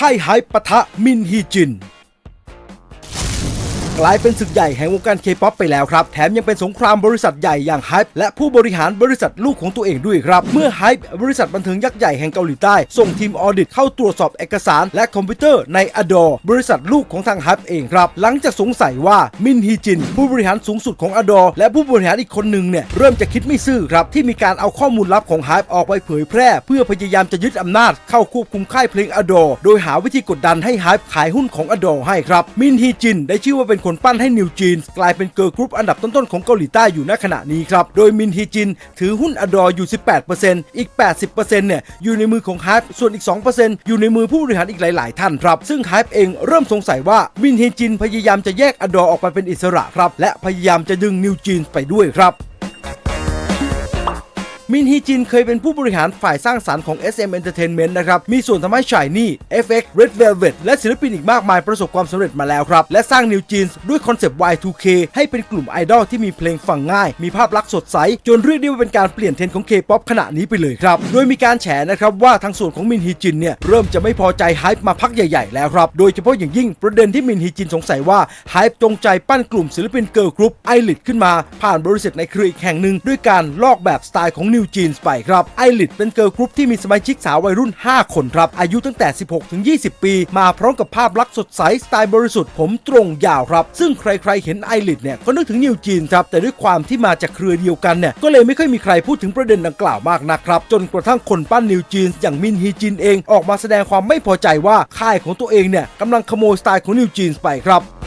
ค่ายไฮปะทะมินฮีจิน ลายเป็นศึกใหญ่แห่งวงการเคป๊อปไปแล้วครับ แถมยังเป็นสงครามบริษัทใหญ่อย่าง Hype และผู้บริหารบริษัทลูกของตัวเองด้วยครับ เมื่อ Hype บริษัทบันเทิงยักษ์ใหญ่แห่งเกาหลีใต้ ส่งทีมออดิตเข้าตรวจสอบเอกสาร และคอมพิวเตอร์ใน ADOR บริษัทลูกของทาง Hype เองครับ หลังจากสงสัยว่ามินฮีจิน ผู้บริหารสูงสุดของ ADOR และผู้บริหารอีกคนหนึ่งเนี่ยเริ่มจะคิดไม่ซื่อครับที่มีการเอาข้อมูลลับของ Hype ออกไปเผยแพร่ เพื่อพยายามจะยึดอำนาจเข้าควบคุมค่ายเพลง ADOR โดยหาวิธีกดดันให้ Hype ขายหุ้นของ ADOR ให้ครับมินฮีจินได้ชื่อว่าเป็นคนปั้นให้นิวจีนกลายเป็นเกิร์ลกรุ๊ปอันดับต้นๆของเกาหลีใต้อยู่ณขณะนี้ครับ โดยมินฮีจินถือหุ้นอดออยู่ 18%อีก 80%เนี่ยอยู่ในมือของฮาร์ปส่วนอีก 2%อยู่ในมือผู้บริหารอีกหลาย ๆ ท่านครับ ซึ่งฮาร์ปเองเริ่มสงสัยว่ามินฮีจินพยายามจะแยกอดอออกไปเป็นอิสระครับและพยายามจะดึงนิวจีนไปด้วยครับ มินฮีจินเคยเป็นผู้บริหารฝ่ายสร้างสรรค์ของ SM Entertainment นะครับ มีส่วนทำให้ Shiny, FX, Red Velvet และศิลปินอีกมากมายประสบความสำเร็จมาแล้วครับ และสร้าง New Jeans ด้วยคอนเซปต์ Y2K ให้เป็นกลุ่มไอดอลที่มีเพลงฟังง่าย มีภาพลักษณ์สดใส จนเรียกได้ว่าเป็นการเปลี่ยนเทรนด์ของ K-POP ขณะนี้ไปเลยครับ โดยมีการแฉนะครับว่าทางส่วนของมินฮีจินเนี่ยเริ่มจะไม่พอใจไฮป์มาพักใหญ่ๆแล้วครับ โดยเฉพาะอย่างยิ่งประเด็นที่มินฮีจินสงสัยว่าไฮป์จงใจปั้นกลุ่มศิลปินเกิร์ลกรุ๊ปไอริดขึ้นมา ผ่านบริษัทในเครืออีกแห่งหนึ่งด้วยการลอกแบบสไตล์ของ New Jeans ไปครับไอริดเป็นเกิร์ลกรุ๊ปที่มีสมาชิกสาววัยรุ่น 5 คนครับ อายุตั้งแต่ 16 ถึง 20 ปี มาพร้อมกับภาพลักษณ์สดใสสไตล์บริสุทธิ์ผมตรงยาวครับ ซึ่งใครๆเห็นไอริดเนี่ยก็นึกถึงนิวจีนครับ แต่ด้วยความที่มาจากเครือเดียวกันเนี่ยก็เลยไม่ค่อยมีใครพูดถึงประเด็นดังกล่าวมากนะครับ จนกระทั่งคนปั้นนิวจีนอย่างมินฮีจินเองออกมาแสดงความไม่พอใจว่าค่ายของตัวเองเนี่ยกำลังขโมยสไตล์ของนิวจีนไปครับ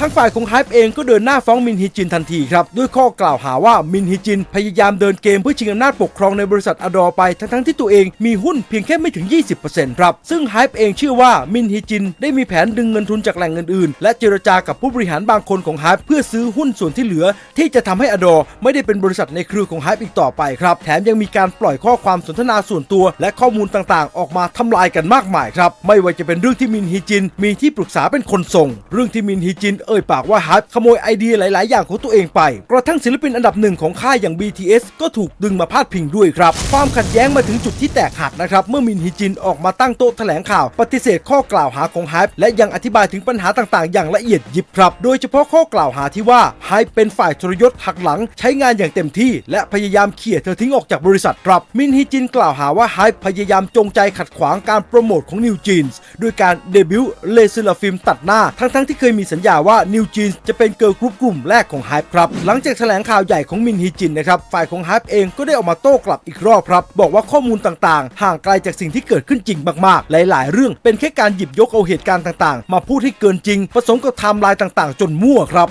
ทางฝ่ายของไฮป์เองก็เดินหน้าฟ้องมินฮิจินทันทีครับ ด้วยข้อกล่าวหาว่ามินฮิจินพยายามเดินเกมเพื่อชิงอำนาจปกครองในบริษัทอดอไปทั้งๆที่ตัวเองมีหุ้นเพียงแค่ไม่ถึง 20%ครับ ซึ่งไฮป์เองเชื่อว่ามินฮิจินได้มีแผนดึงเงินทุนจากแหล่งอื่นๆ และเจรจากับผู้บริหารบางคนของไฮป์เพื่อซื้อหุ้นส่วนที่เหลือ ที่จะทำให้อดอไม่ได้เป็นบริษัทในเครือของไฮป์อีกต่อไปครับ แถมยังมีการปล่อยข้อความสนทนาส่วนตัว และข้อมูลต่างๆ ออกมาทำลายกันมากมายครับ ไม่ว่าจะเป็นเรื่องที่มินฮิจินมีที่ปรึกษาเป็นคนส่ง เรื่องที่มินฮิจินเอ่ยปากว่าฮป์ขโมยไอเดียหลาย ๆ อย่างของตัวเองไป กระทั่งศิลปินอันดับหนึ่งของค่ายอย่าง BTS ก็ถูกดึงมาพาดพิงด้วยครับ ความขัดแย้งมาถึงจุดที่แตกหักนะครับ เมื่อมินฮิจินออกมาตั้งโต๊ะแถลงข่าว ปฏิเสธข้อกล่าวหาของฮป์และยังอธิบายถึงปัญหาต่าง ๆ อย่างละเอียดยิบครับ โดยเฉพาะข้อกล่าวหาที่ว่าฮป์เป็นฝ่ายทรยศหักหลัง ใช้งานอย่างเต็มที่ และพยายามเขี่ยเธอทิ้งออกจากบริษัทครับ มินฮิจินกล่าวหาว่าฮป์พยายามจงใจขัดขวางการโปรโมทของนิวจีนส์ด้วยการเดบิวต์เลซิลาฟิล์มตัดหน้าทั้งๆที่เคยมีสัญญาว่าวจีนส์จะเป็นเกิร์ลกรุ๊ปกลุ่มแรกของไฮป์ครับ หลังจากแถลงข่าวใหญ่ของมินฮีจินนะครับ ฝ่ายของไฮป์เองก็ได้ออกมาโต้กลับอีกรอบครับ บอกว่าข้อมูลต่างๆ ห่างไกลจากสิ่งที่เกิดขึ้นจริงมากๆ หลาย ๆ เรื่องเป็นแค่การหยิบยกเอาเหตุการณ์ต่างๆ มาพูดให้เกินจริง ผสมกับไทม์ไลน์ต่างๆ จนมั่วครับ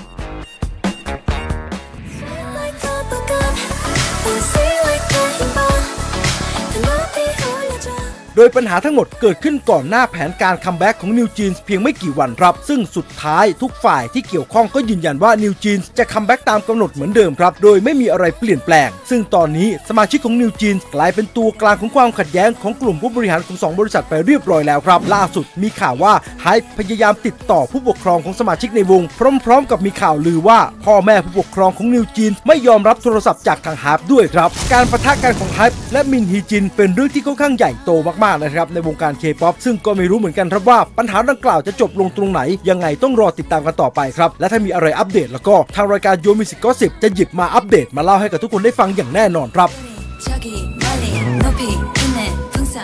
โดยปัญหาทั้งหมดเกิดขึ้นก่อนหน้าแผนการคัมแบ็กของ New Jeans เพียงไม่กี่วันครับ ซึ่งสุดท้ายทุกฝ่ายที่เกี่ยวข้องก็ยืนยันว่า New Jeans จะคัมแบ็กตามกำหนดเหมือนเดิมครับ โดยไม่มีอะไรเปลี่ยนแปลง ซึ่งตอนนี้สมาชิกของ New Jeans กลายเป็นตัวกลางของความขัดแย้งของกลุ่มผู้บริหารของสองบริษัทไปเรียบร้อยแล้วครับ ล่าสุดมีข่าวว่าไฮพยายามติดต่อผู้ปกครองของสมาชิกในวง พร้อม ๆ กับมีข่าวลือว่าพ่อแม่ผู้ปกครองของ New Jeans ไม่ยอมรับโทรศัพท์จากทางฮาร์ปด้วยครับ การประทะกันของไฮและมินฮีจินเป็นเรื่องที่ค่อนข้างใหญ่โตมากากนะครับในวงการเคป๊อปซึ่งก็ไม่รู้เหมือนกันครับว่าปัญหาดังกล่าวจะจบลงตรงไหน ยังไงต้องรอติดตามกันต่อไปครับ และถ้ามีอะไรอัปเดตแล้วก็ทางรายการโยมิสิกก็สิบจะหยิบมาอัปเดตมาเล่าให้กับทุกคนได้ฟังอย่างแน่นอนครับ